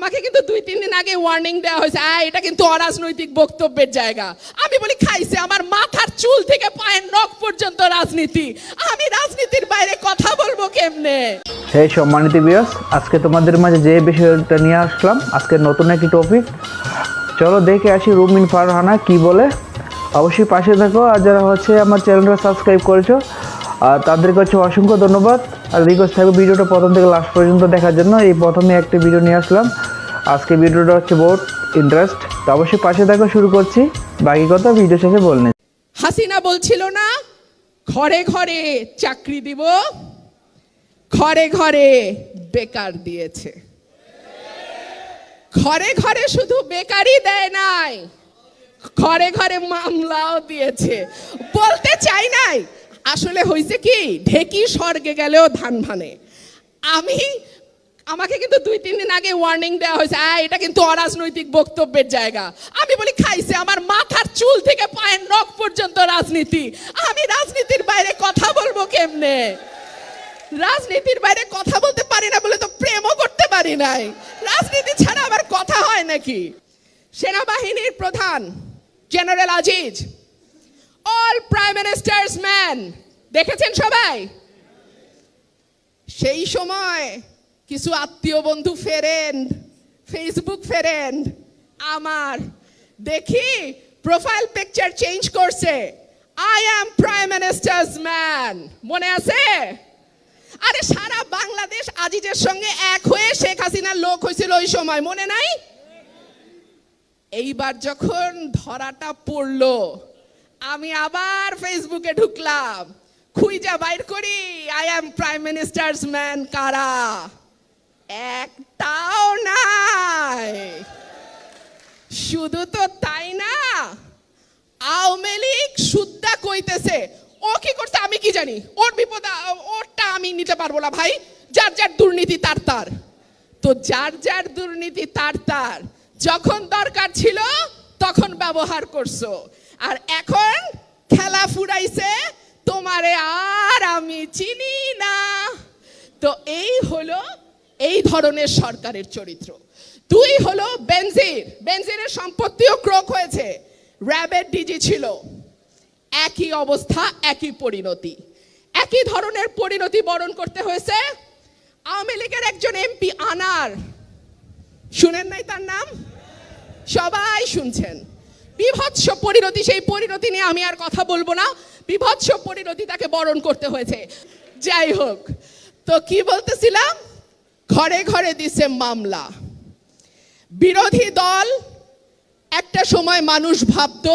আমাকে কিন্তু দুই, তিন দিন আগে ওয়ার্নিং দেওয়া হয়েছে এটা কিন্তু অরাজনৈতিক বক্তব্যের জায়গা। আমি বলি, খাইছে, আমার মাথার চুল থেকে পায়ের নখ পর্যন্ত রাজনীতি। আমি রাজনীতির বাইরে কথা বলব কেমনে? সেই সম্মানিত বিয়াস আজকে তোমাদের মাঝে যে বিষয়টা নিয়ে আসলাম, আজকে নতুন একটি টপিক চলো দেখে আসি রুমিন ফারহানা কি বলে। অবশ্যই পাশে থাকো, আর যারা হচ্ছে আমার চ্যানেলটা সাবস্ক্রাইব করেছ আর তাদেরকে হচ্ছে অসংখ্য ধন্যবাদ। আর রিকোয়েস্ট থাকবে ভিডিওটা প্রথম থেকে লাস্ট পর্যন্ত দেখার জন্য। এই প্রথমে একটি ভিডিও নিয়ে আসলাম। আজকে ভিডিওটা হচ্ছে বহুত ইন্টারেস্ট তো অবশ্যই পাশে থাকো শুরু করছি। বাকি কথা ভিডিও শেষে বলনে হাসিনা বলছিল না, ঘরে ঘরে চাকরি দিব, ঘরে ঘরে বেকার দিয়েছে। ঘরে ঘরে শুধু বেকারই দেয় নাই, ঘরে ঘরে মামলাও দিয়েছে। বলতে চাই নাই আসলে হয়েছে কি? ঢেকি স্বর্গে গেলেও ধান ভানে। আমি আমাকে কিন্তু দুই তিন দিন আগে ওয়ার্নিং দেওয়া হয়েছে আ, এটা কিন্তু অরাজনৈতিক বক্তব্যের জায়গা। আমি বলি খাইছে আমার মাথার চুল থেকে পায়ের নখ পর্যন্ত রাজনীতি। আমি রাজনীতির বাইরে কথা বলব কেমনে? রাজনীতির বাইরে কথা বলতে পারি না বলে তো প্রেমও করতে পারি নাই। রাজনীতি ছাড়া আবার কথা হয় নাকি? সেনাবাহিনীর প্রধান general Aziz all prime minister's men দেখেছেন সবাই? সেই সময় কিছু আত্মীয় বন্ধু ফেরেন্ড ফেসবুক ফেরেন, আমার, দেখি প্রোফাইল পিকচার চেঞ্জ করছে। I am prime minister's men মনে আছে? আরে সারা বাংলাদেশ আজিজের সঙ্গে এক হয়ে শেখ হাসিনার লোক হয়েছিল ওই সময়, মনে নাই? এইবার যখন ধরাটা পড়ল, আমি আবার ফেসবুকে ঢুকলাম। খুইজা বাইর করি। I am prime minister's men কারা? একটাও নাই। শুধু তো তাই না, আওয়ামী লীগ সুদ্দা কইতেছে। ও কি করছে আমি কি জানি? ওর বিপদ, ওরটা আমি নিতে পারব না ভাই। যার যার দুর্নীতি, তার তার। তো যার যার দুর্নীতি, তার তার। যখন দরকার ছিল, তখন ব্যবহার করছ। আর এখন খেলা ফুরাইছে তোমারে আর আমি চিনি না। তো এই হলো, এই ধরনের সরকারের চরিত্র। দুই হলো বেনজির। বেনজিরের সম্পত্তিও ক্রোক হয়েছে। র্যাবের ডিজি ছিল। একই অবস্থা, একই পরিণতি। একই ধরনের পরিণতি বরণ করতে হয়েছে। আওয়ামী লীগের একজন এমপি আনার। শুনেন নাই তার নাম? সবাই শুনছেন। বিভৎস পরিণতি, সেই পরিণতি নিয়ে আমি আর কথা বলব না। বিভৎস পরিণতি তাকে বরণ করতে হয়েছে। যাই হোক, তো কি বলতেছিলাম? ঘরে ঘরে দিছে মামলা। বিরোধী দল একটা সময় মানুষ ভাবতো,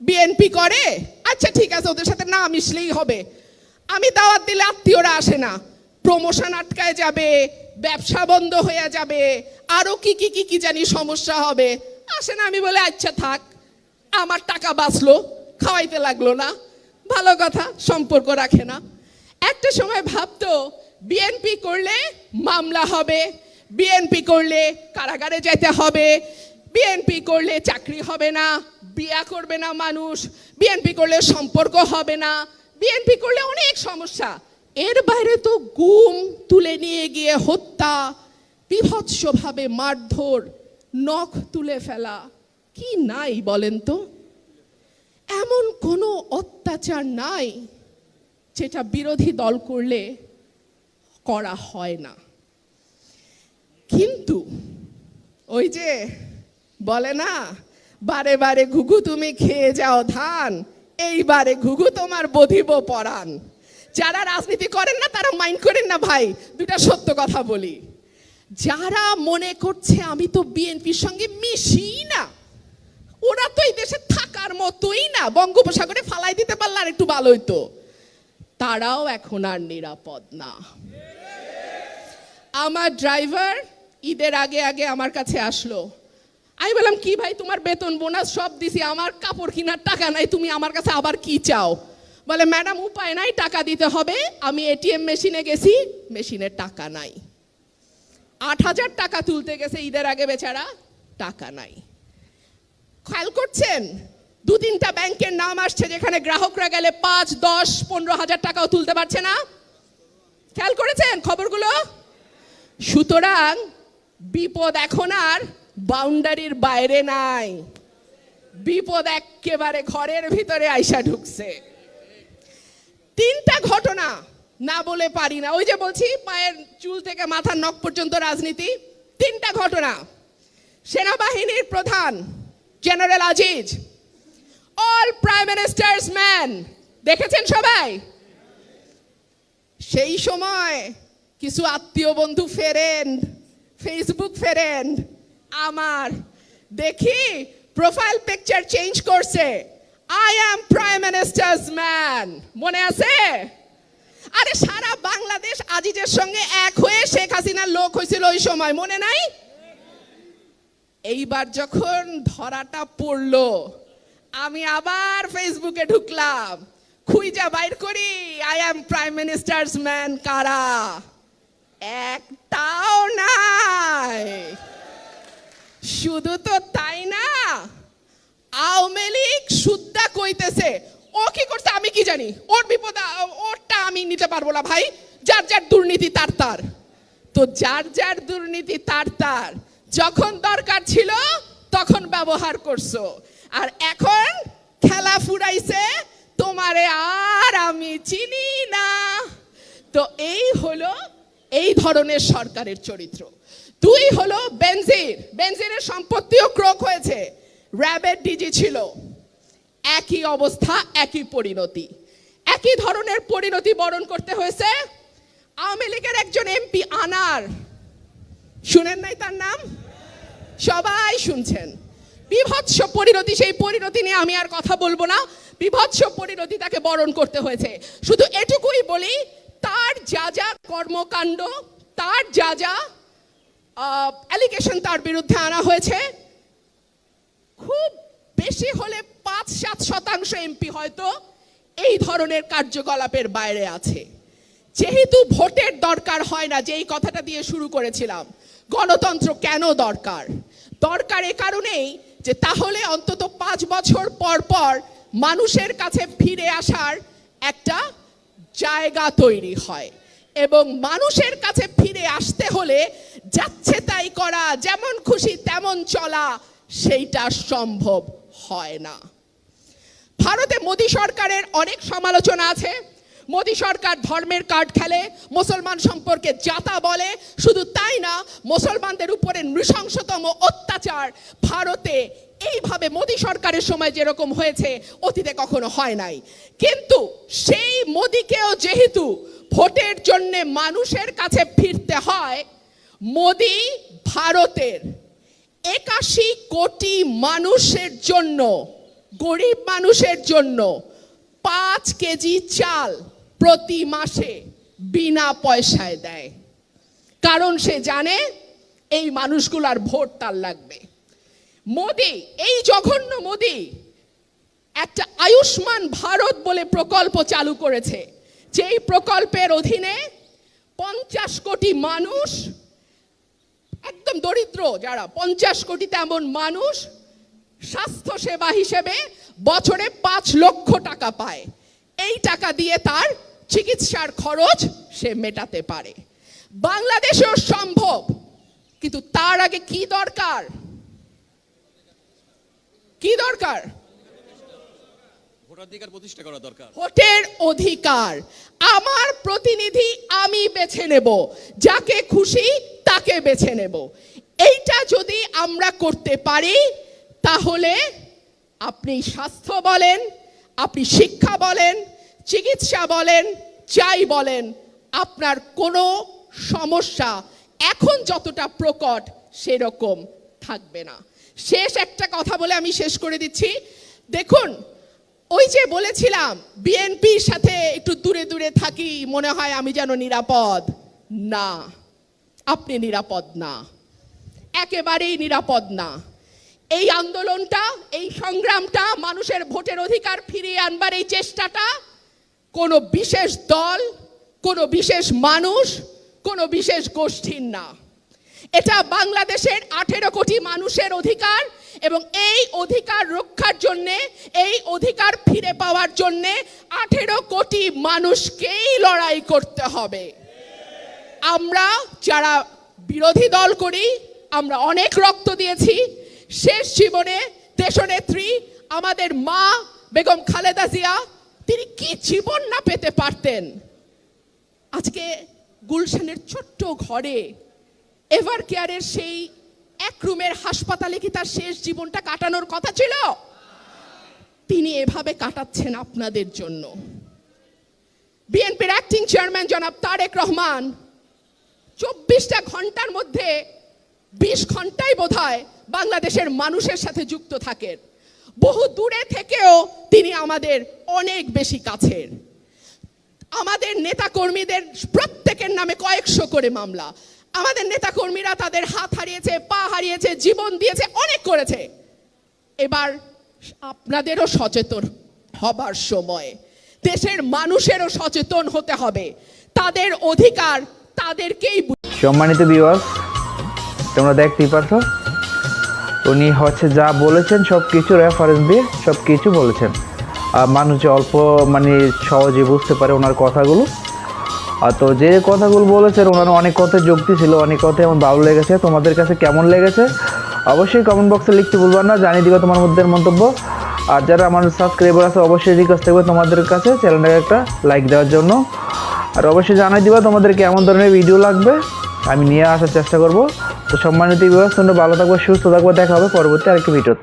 বিএনপি করে আচ্ছা ঠিক আছে, ওদের সাথে না মিশলেই হবে। আমি দাওয়াত দিলে আত্মীয়রা আসে না। প্রমোশন আটকায় যাবে, ব্যবসা বন্ধ হয়ে যাবে, আরও কি কি কি কি জানি সমস্যা হবে। আসে না, আমি বলে আচ্ছা থাক। আমার টাকা বাঁচলো, খাওয়াইতে লাগল না, ভালো কথা, সম্পর্ক রাখে না। একটা সময় ভাবতো, বিএনপি করলে মামলা হবে, বিএনপি করলে কারাগারে যেতে হবে, বিএনপি করলে চাকরি হবে না, বিয়া করবে না মানুষ, বিএনপি করলে সম্পর্ক হবে না, বিএনপি করলে অনেক সমস্যা। এর বাইরে তো গুম তুলে নিয়ে গিয়ে হত্যা, বিভৎসভাবে মারধর, নখ তুলে ফেলা। কি নাই বলেন তো? এমন কোনো অত্যাচার নাই যেটা বিরোধী দল করলে করা হয় না। কিন্তু ওই যে বলে না, বারে বারে ঘুঘু তুমি খেয়ে যাও ধান এইবারে ঘুঘু তোমার বধিব পরাণ। যারা রাজনীতি করেন না, তারা মাইন্ড করেন না ভাই দুটা সত্য কথা বলি। যারা মনে করছে আমি তো বিএনপির সঙ্গে মিশি না ওরা তো এই দেশে থাকার মতোই না। বঙ্গোপসাগরে ফালাই দিতে পারলে আর একটু ভালো হইতো। তারাও এখন আর নিরাপদ না। আমার ড্রাইভার ঈদের আগে আগে আমার কাছে আসলো। আমি বললাম, কি ভাই, তোমার বেতন, বোনাস সব দিছি, আমার কাপড় কেনার টাকা নাই, তুমি আমার কাছে আবার কি চাও? বলে, ম্যাডাম, উপায় নাই, টাকা দিতে হবে। আমি এটিএম মেশিনে গেছি, মেশিনে টাকা নাই। আট হাজার টাকা তুলতে গেছে ঈদের আগে বেচারা, টাকা নাই। খেয়াল করছেন? দু তিনটা ব্যাংকের নাম আসছে যেখানে গ্রাহকরা গেলে পাঁচ, দশ, পনেরো হাজার টাকাও তুলতে পারছে না। খেয়াল করেছেন খবরগুলো? সুতরাং বিপদ এখন আর বাউন্ডারির বাইরে নাই। বিপদ একেবারে ঘরের ভিতরে আইসা ঢুকছে। তিনটা ঘটনা না বলে পারি না। ওই যে বলছি, পায়ের চুল থেকে মাথার নখ পর্যন্ত রাজনীতি। তিনটা ঘটনা। সেনাবাহিনীর প্রধান general Aziz all prime minister's men দেখেছেন সবাই? সেই সময় কিছু আত্মীয় বন্ধু ফেরেন ফেসবুক ফেরেন, আমার দেখি প্রোফাইল পিকচার চেঞ্জ করছে। I am prime minister's men মনে আছে? আরে সারা বাংলাদেশ আজিজের সঙ্গে এক হয়ে শেখ হাসিনার লোক হয়েছিল ওই সময়। মনে নাই? এইবার যখন ধরাটা পড়ল, আমি আবার ফেসবুকে ঢুকলাম। খুইজা বাইর করি I am prime minister's men কারা? একটাও নাই। শুধু তো তাই না, আওয়ামী লীগ সুদ্দা কইতেছে, ও কি করছে আমি কি জানি? ওর বিপদ, ওরটা আমি নিতে পারব না ভাই। যার যার দুর্নীতি তার তার। তো যার যার দুর্নীতি তার তার যখন দরকার ছিল, তখন ব্যবহার করছ। আর এখন খেলা ফুরাইছে, তোমারে আর আমি চিনি না। তো এই হলো, এই ধরনের সরকারের চরিত্র। দুই হলো বেনজির। বেনজিরের সম্পত্তিও ক্রোক হয়েছে। র্যাবের ডিজি ছিল। একই অবস্থা, একই পরিণতি। একই ধরনের পরিণতি বরণ করতে হয়েছে। আওয়ামী লীগের একজন এমপি আনার। শুনেন নাই তার নাম? সবাই শুনছেন। বিভৎস পরিণতি, সেই পরিণতি নিয়ে আমি আর কথা বলব না। বিভৎস পরিণতি তাকে বরণ করতে হয়েছে। শুধু এটুকুই বলি, তার যা যা কর্মকাণ্ড, তার যা যা অ্যালিগেশন তার বিরুদ্ধে আনা হয়েছে। খুব বেশি হলে পাঁচ সাত শতাংশ এমপি হয়তো এই ধরনের কার্যকলাপের বাইরে আছে। যেহেতু ভোটের দরকার হয় না যে এই কথাটা দিয়ে শুরু করেছিলাম, গণতন্ত্র কেন দরকার? দরকার এ কারণেই যে তাহলে অন্তত পাঁচ বছর পর পর মানুষের কাছে ফিরে আসার একটা জায়গা তৈরি হয় এবং মানুষের কাছে ফিরে আসতে হলে যাচ্ছে তাই করা, যেমন খুশি তেমন চলা, সেইটা সম্ভব হয় না। ভারতে মোদী সরকারের অনেক সমালোচনা আছে। মোদী সরকার ধর্মের কার্ড খেলে, মুসলমান সম্পর্কে জাতা বলে, শুধু তাই না, মুসলমানদের উপরে নৃশংসতম অত্যাচার ভারতে এইভাবে মোদী সরকারের সময় যেরকম হয়েছে, অতীতে কখনো হয় নাই। কিন্তু সেই মোদীকেও যেহেতু ভোটের জন্যে মানুষের কাছে ফিরতে হয়, মোদী ভারতের একাশি কোটি মানুষের জন্য, গরিব মানুষের জন্য পাঁচ কেজি চাল প্রতি মাসে বিনা পয়সায় দেয়। কারণ সে জানে এই মানুষগুলার ভোট তার লাগবে। মোদি, এই জঘন্য মোদি একটা আয়ুষ্মান ভারত বলে প্রকল্প চালু করেছে। যেই প্রকল্পের অধীনে পঞ্চাশ কোটি মানুষ, একদম দরিদ্র যারা, পঞ্চাশ কোটি তেমন মানুষ স্বাস্থ্য সেবা হিসেবে বছরে পাঁচ লক্ষ টাকা পায়। এই টাকা দিয়ে তার চিকিৎসার খরচ সে মেটাতে পারে। বাংলাদেশেও সম্ভব কিন্তু তার আগে কি দরকার? কি দরকার? ভোটাধিকার প্রতিষ্ঠা করা দরকার। ভোটের অধিকার। আমার প্রতিনিধি আমি বেছে নেব যাকে খুশি তাকে বেছে নেব। এইটা যদি আমরা করতে পারি তাহলে আপনি স্বাস্থ্য বলেন আপনি শিক্ষা বলেন চিকিৎসা বলেন, যাই বলেন, আপনার কোনো সমস্যা এখন যতটা প্রকট সেরকম থাকবে না। শেষ একটা কথা বলে আমি শেষ করে দিচ্ছি। দেখুন, ওই যে বলেছিলাম, বিএনপির সাথে একটু দূরে দূরে থাকি, মনে হয় আমি যেন নিরাপদ না। আপনি নিরাপদ না। একেবারেই নিরাপদ না। এই আন্দোলনটা, এই সংগ্রামটা মানুষের ভোটের অধিকার ফিরিয়ে আনবার এই চেষ্টাটা কোনো বিশেষ দল, কোনো বিশেষ মানুষ, কোনো বিশেষ গোষ্ঠীর না। এটা বাংলাদেশের আঠেরো কোটি মানুষের অধিকার এবং এই অধিকার রক্ষার জন্যে, এই অধিকার ফিরে পাওয়ার জন্যে আঠেরো কোটি মানুষকেই লড়াই করতে হবে। আমরা যারা বিরোধী দল করি, আমরা অনেক রক্ত দিয়েছি। শেষ জীবনে দেশনেত্রী আমাদের মা বেগম খালেদা জিয়া তিনি কি জীবন না পেতে পারতেন? আজকে গুলশানের ছোট্ট ঘরে এভার কেয়ারের সেই এক রুমের হাসপাতালে কি তার শেষ জীবনটা কাটানোর কথা ছিল? তিনি এভাবে কাটাচ্ছেন আপনাদের জন্য। বিএনপির অ্যাক্টিং চেয়ারম্যান জনাব তারেক রহমান চব্বিশটা ঘণ্টার মধ্যে বিশ ঘন্টাই বোধহয় বাংলাদেশের মানুষের সাথে যুক্ত থাকেন। বহু দূরে থেকেও তিনি আমাদের অনেক বেশি কাছের। আমাদের নেতা কর্মীদের প্রত্যেকের নামে কয়েকশো করে মামলা। আমাদের নেতা কর্মীরা তাদের হাত হারিয়েছে, পা হারিয়েছে, জীবন দিয়েছে, অনেক করেছে। এবার আপনাদেরও সচেতন হবার সময়। দেশের মানুষেরও সচেতন হতে হবে। তাদের অধিকার তাদেরকেই সম্মানিত ভিউয়ার্স তোমরা দেখতেই পারছ? উনি হচ্ছে যা বলেছেন সব কিছু রেফারেন্স দিয়ে সব কিছু বলেছেন। আর মানুষ অল্প মানে সহজে বুঝতে পারে ওনার কথাগুলো। আর তো যে কথাগুলো বলেছেন, ওনার অনেক কথা যুক্তি ছিল, অনেক কথাই আমার ভালো লেগেছে। তোমাদের কাছে কেমন লেগেছে? অবশ্যই কমেন্ট বক্সে লিখতে ভুলবা না, জানিয়ে দিবা তোমার মধ্যে মন্তব্য। আর যারা আমার সাবস্ক্রাইবার আছে, অবশ্যই রিকোয়েস্ট থাকবে তোমাদের কাছে চ্যানেলটাকে একটা লাইক দেওয়ার জন্য। আর অবশ্যই জানাই দিবা তোমাদের কেমন ধরনের ভিডিও লাগবে, আমি নিয়ে আসার চেষ্টা করব। তো সম্মানিত বিভাগ তোমরা ভালো থাকবে সুস্থ থাকবে দেখা হবে পরবর্তী আরেকটি ভিডিও